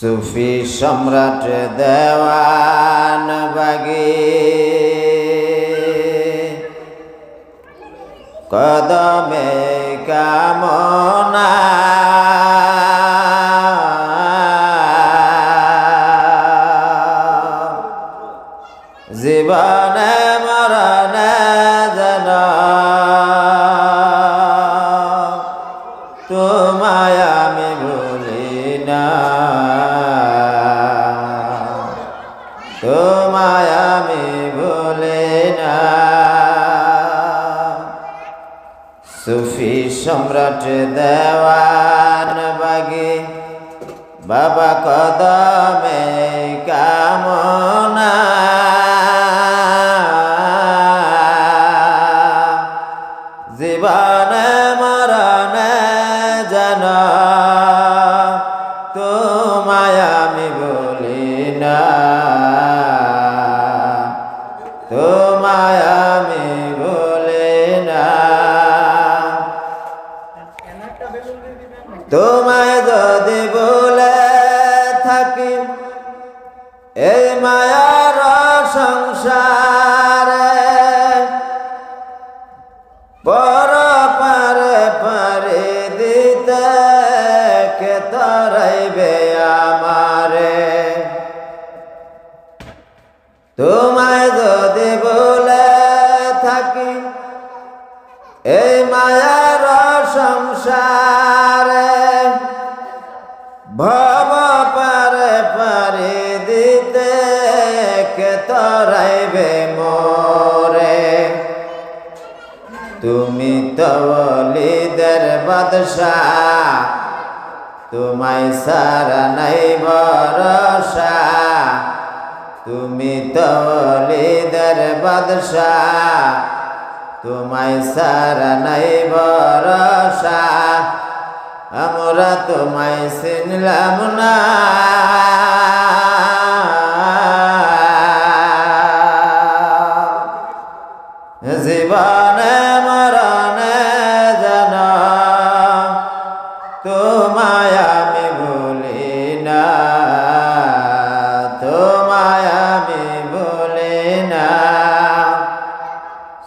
সুফি সম্রাট দেওয়ান বাগি। কদমে কামনা। জীবনে মরণে যেন তোমায় আমি ভুলি না। সুফি সম্রাট দেওয়ান বাগি। বাবা কদমে কামনা। জীবনে মরণে যেন তোমায় আমি বলি না। তোমায় আমি তোমায় যদি বলে থাকি, এই মায়ার সংসারে পর পারে পারে দিতে কে তরাইবে আমারে? তোমায় ভব পারে পারে দিতে কে তরাইবে মোরে? তুমি তলিদের বাদশাহ, তোমায় সারা নাই ভরসা। তুমি তলিদের বাদশাহ, তোমায় সারা নাই ভরসা। আমরা তোমায় চিনলাম না। জীবনে মরণে যেন তোমায় আমি ভুলি না, তোমায় আমি ভুলি না।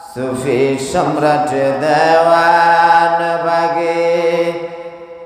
সুফি সম্রাট দেওয়ান বাগে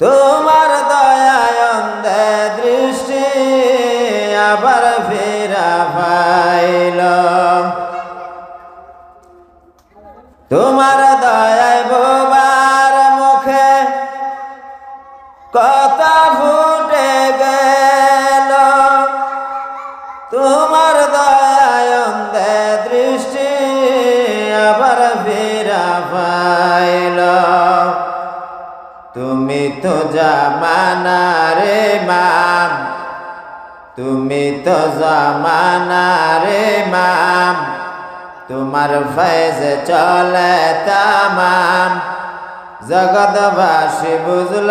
তোমার দয়ায় দৃষ্টি আবার ফেরা পাইল। তোমার দয়ায় বোবার মুখে কত ফুটে গেল। তোমার দয়ায় দৃষ্টি আবার ফেরা পাইল। তুমি তো জামানা রে মাম তুমি তো জামানা রে মাম তোমার ফেজ চলে তামাম। জগৎবাসী বুঝল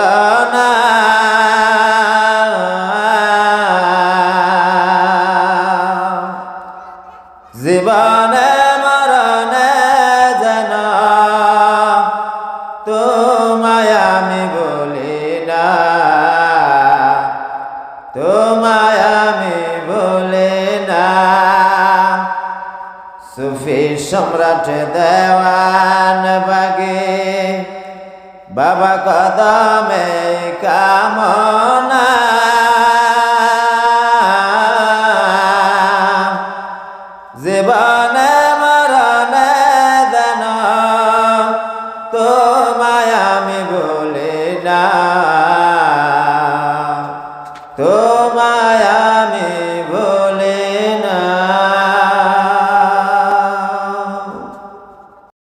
সম্রাট দেওয়ান বাগে। বাবা কদমে কামনা। জীবনে মরণে দেন তোমায় আমি বলি না। তোমায়